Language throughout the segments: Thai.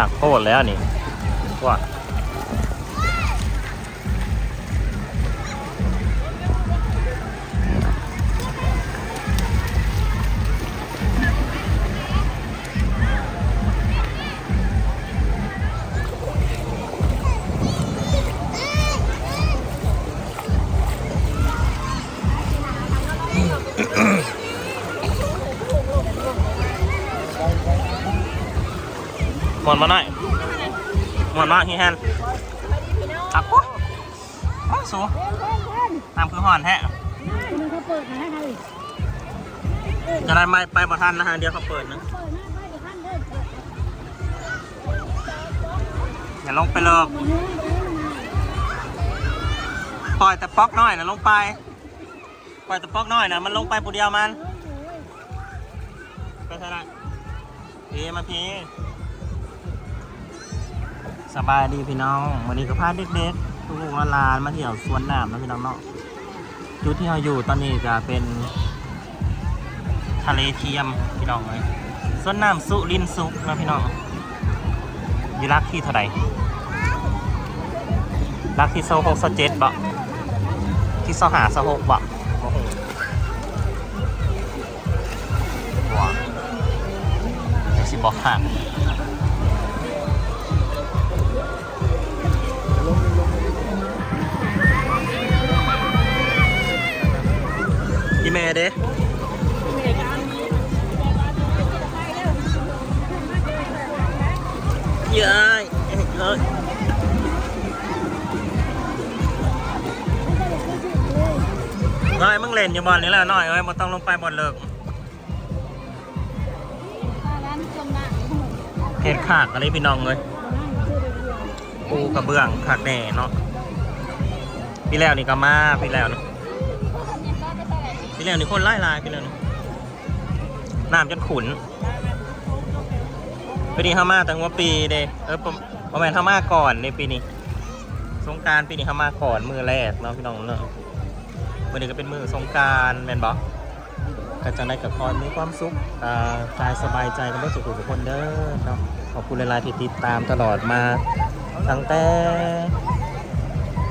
ากโคตรแล้วนี่ว่า หมดมาหน่อยหมดมาฮีแฮนอักปุ๊บโอ้สูตามคือห่อนแท้มันเขาเปิดนะจะได้ไม่ไปบ่ทันนะฮะเดี๋ยวเขาเปิดนะอย่าลงไปเลิกมันนู้นเดินมาปล่อยแต่ป๊อกน้อยนะลงไป ปล่อยแต่ป๊อกน้อยนะมันลงไปปูเดียวมันไปเท่าไหรพี่มาพี่ สบายดีพี่น้อง วันนี้ก็พาเด็กๆลูกๆหลานมาเที่ยวสวนน้ำนะพี่น้องเนาะจุดที่เราอยู่ตอนนี้จะเป็น ทะเลเทียมพี่น้องเลยสวนน้ำสุรินทร์สุขนะพี่น้องอยูรักที่เท่าไหร่รักที่โซหกโซเจ็ดบ่ที่โซหาโซหกบ่โอ้โหว้าวสิบอกห่าง อยมึงเล่นอยู่บอลนี่แหละน้อยเอ้ยมันต้องลงไปบอลเลิกร้านจมน้ำเห็ดขากอะไรพี่น้องเลยปูกระเบื้องขากแหน่เนาะพี่แล้วนี่ก็มาพี่แล้วนี่พี่แล้วนี่คนไล่ลายพี่แล้วนี่น้ำจนขุนปีนี้เข้ามาตั้งว่าปีเด้เออประประมาณเข้ามาก่อนในปีนี้สงกรารปีนี้เข้ามาก่อนมือแรกเนาะพี่น้องเนาะ มือนี้ก็เป็นมือสงกรารแมนบอกก็จะได้กับคอนมีความสุขอ่ากายสบายใจกันได้สุขทุกคนเด้อเนาะขอบคุณหลายๆที่ติดตามตลอดมาตั้งแต่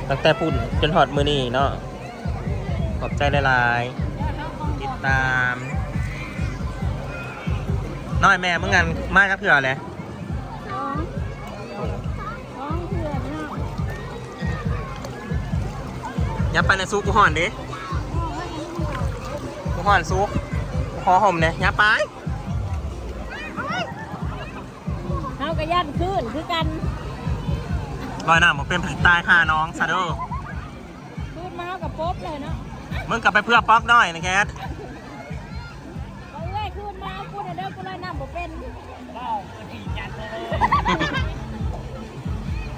ตั้งแต่ปุ่นจนหอดมือนี่เนาะขอบใจหลายๆติดตามน้อยแม่เมื่อไงมากับเผื่อเลยสองสองเพื่อนเนาะอย่าไปในซุกกูห่อนดิกู ห่อนซุกกูขอห่มเนี่ยอย่าไปเขากระยันขึ้นคือกันลอยหน้าผมเป็นผีตายค่ะน้องซาโดขึ้นมาเขากับป๊บเลยเนาะมึงกลับไปเพื่อป๊อกหน่อยนะแคทเอาเอ้ยขึ้นมาพูดเด้อกูเลยน้ำบ่เป็น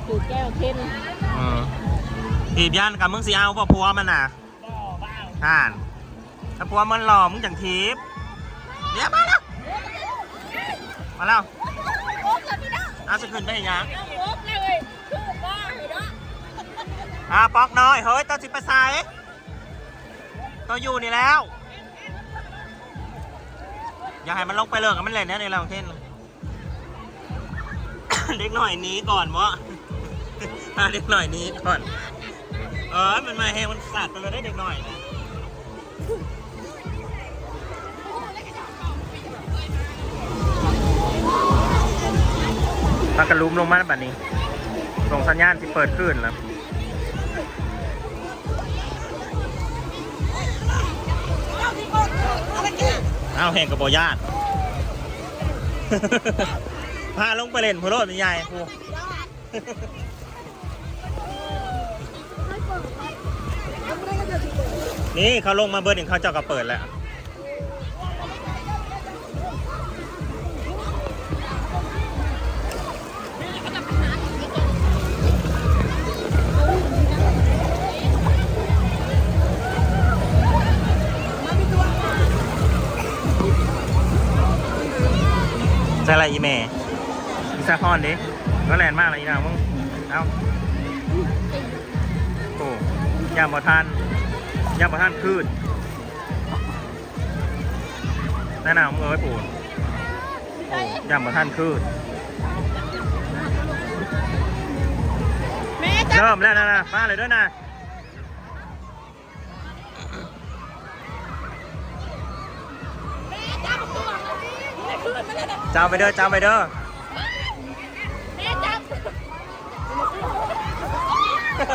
ถือแก้วเทนอืมถีบยันกับมึงสิเอาป่ะพัวมันน่ะอ่าน ถ้าพัวมันหล่อมึงจังทีบเดี๋ยวมาแล้วมาแล้วป๊บเลยพี่น้อาจะขึ้นได้ยังอาป๊บเลยขึ้นบ้าเลยนะอ่าปอกน้อยเฮ้ยตัวสิไปใส่ตัวอยู่นี่แล้ว อย่าให้มันลงไปเลิกกับมันเล่นนะในเราเท่นเด็กหน่อยนี้ก่อนวะอ่าเด็กหน่อยนี้ก่อน เออมันมาแหงมันสาดไปเลยได้เด็กหน่อยนะ ถ้ากระลุมลงมาแบบนี้ ส่งสัญญาณที่เปิดขึ้นแล้วเอาแห่งกับบญาติพาลงไปเล่นพูโรดเป็นใหญ่พูนี่เขาลงมาเบอร์หนึ่งเขาเจ้าก็เปิดแล้ว อีซาคอนดิก็แลนมากเลยอีนางมึงเอาโอ้ยามบ่ทันยามบ่ทันคืนแนะนำมึงเอาไว้ปูนโอ้ยามบ่ทันคืนแม่จับเริ่มแล้วนะนะมาเลยด้วยนะแม่จับตัวแม่ขึ้นมาแล้วนะเจ้าไปเด้อเจ้าไปเด้อ โอ้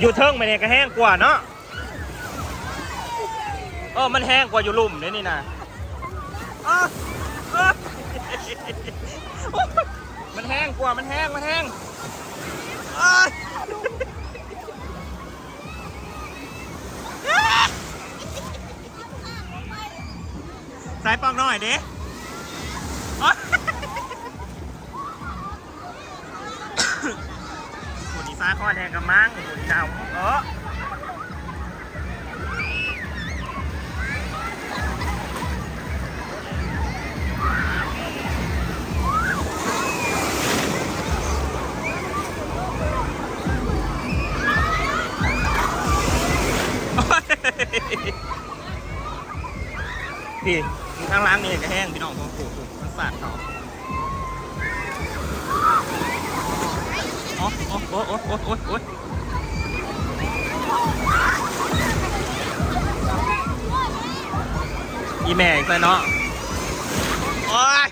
อยู่เทิงไปเนี่ยก็แห้งกว่าเนาะเออมันแห้งกว่าอยู่ลุ่มเนี่ยนี่นะมันแห้งกว่ามันแห้งมันแห้ง อ้าวใส่ปอกหน่อยดิอ้หมดอีฟ้าข้อแดงกับมั้งหมดอีดาเออพี่อ พี่ข้างล่างนี่ก็แห้งพี่น้องผมปลูปูมันสาดเขาโอ้โอ้โอ้โอ้โอ้โอ้โอ้อีแม่อีกแล้วเนาะ โอ้ย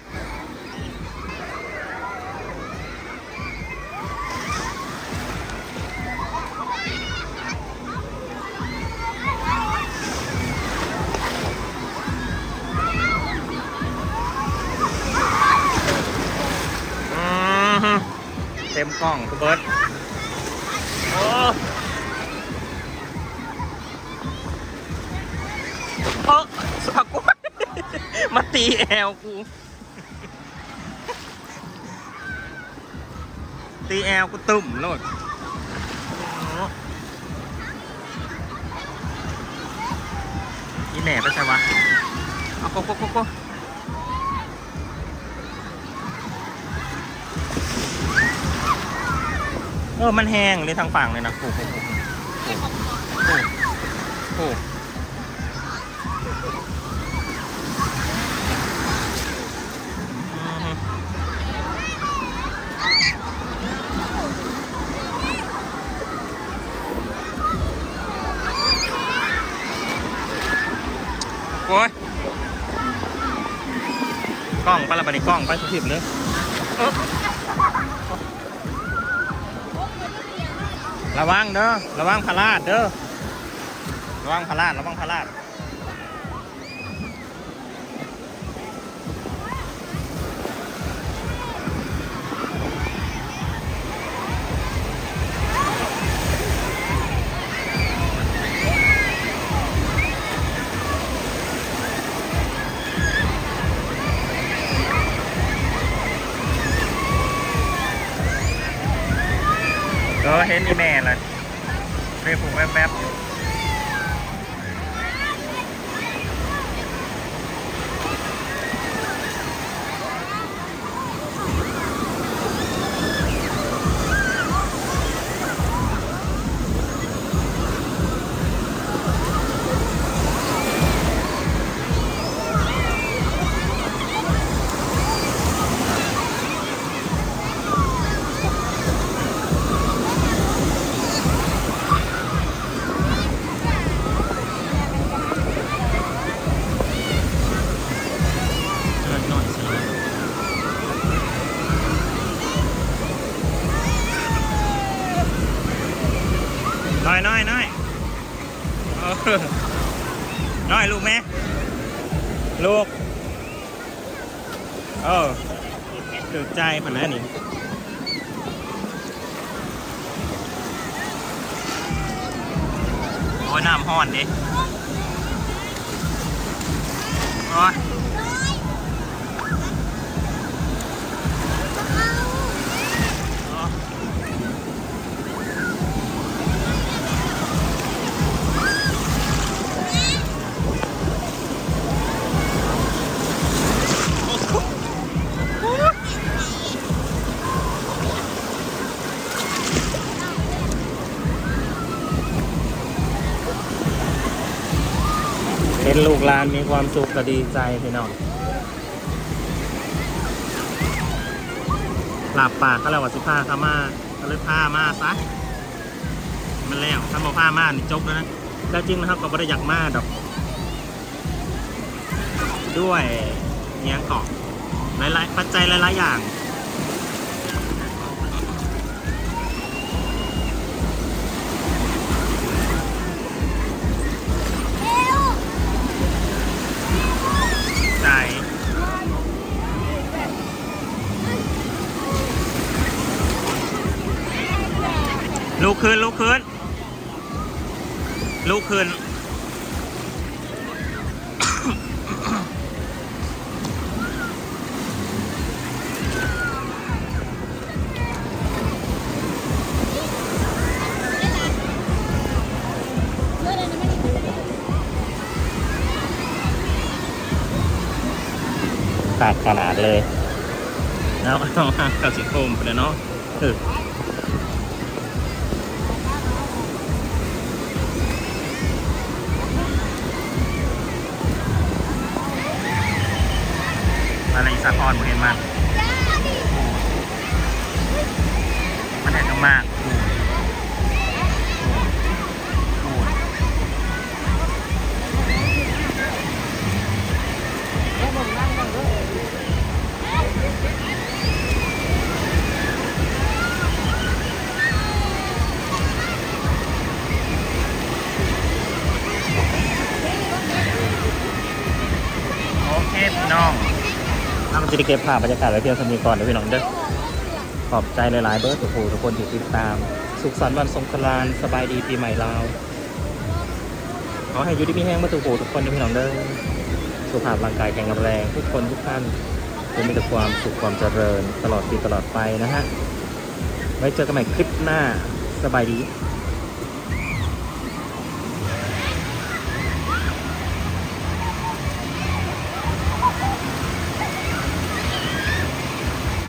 กล้องคุณเบิร์ตโอ้โอ้สะกดมาตีแอลกูตีแอลกูตุ่มโลดโอ้อีแหน่ไปใช่วะเอาโกโกโกโก เออมันแห้งเลยทางฝั่งเลยนะโอ้โหโอ้โหโอ้โอ้ยกล้องไปละบัดนี้กล้องไปสุดทิพย์เลย ระวังเด้อ ระวังพลาดเด้อ ระวังพลาด ระวังพลาด เห็นนี่แม่เลยเรียกผมแวบๆอยู่ เออถูกใจผ่านนั้นนี่โอ้ยน้ำห้อนดิโอ้ย ลูกหลานมีความสุขก็ดีใจพี่น้องหลับปากก็แล้วว่าสิพาเข้ามาก็เลยพามาซะมันแล้วถ้ามาพามานี่จบแล้วนะแล้วจริงนะครับก็ไม่ได้อยากมาดอก ด้วยเนี้ยงเกาะหลายๆปัจจัยหลายๆอย่าง ลุกขึ้นลุกขึ้นลุกขึ้นเลือดอะไรไม่ได้ขาดขนาดเลยแล้วเอากับสิโคมไปเลยเนาะเออ สะท้อนบ่เห็นมากมันแดดมาก ได้เก็บภาพบรรยากาศไว้เพียงเท่านี้ก่อนเดี๋ยวพี่น้องเด้อขอบใจหลายๆเบิร์ดทุกคนทุกคนที่ติดตาม สุขสันต์วันสงกรานต์สบายดีปีใหม่ลาวขอให้อยู่ดีมีแห้งมาทุกคนทุกคนด้วยพี่น้องเด้อสุขภาพร่างกายแข็งแรงทุกคนทุกท่านจะมีแต่ความสุขความเจริญตลอดปีตลอดไปนะฮะไว้เจอกันใหม่คลิปหน้าสบายดี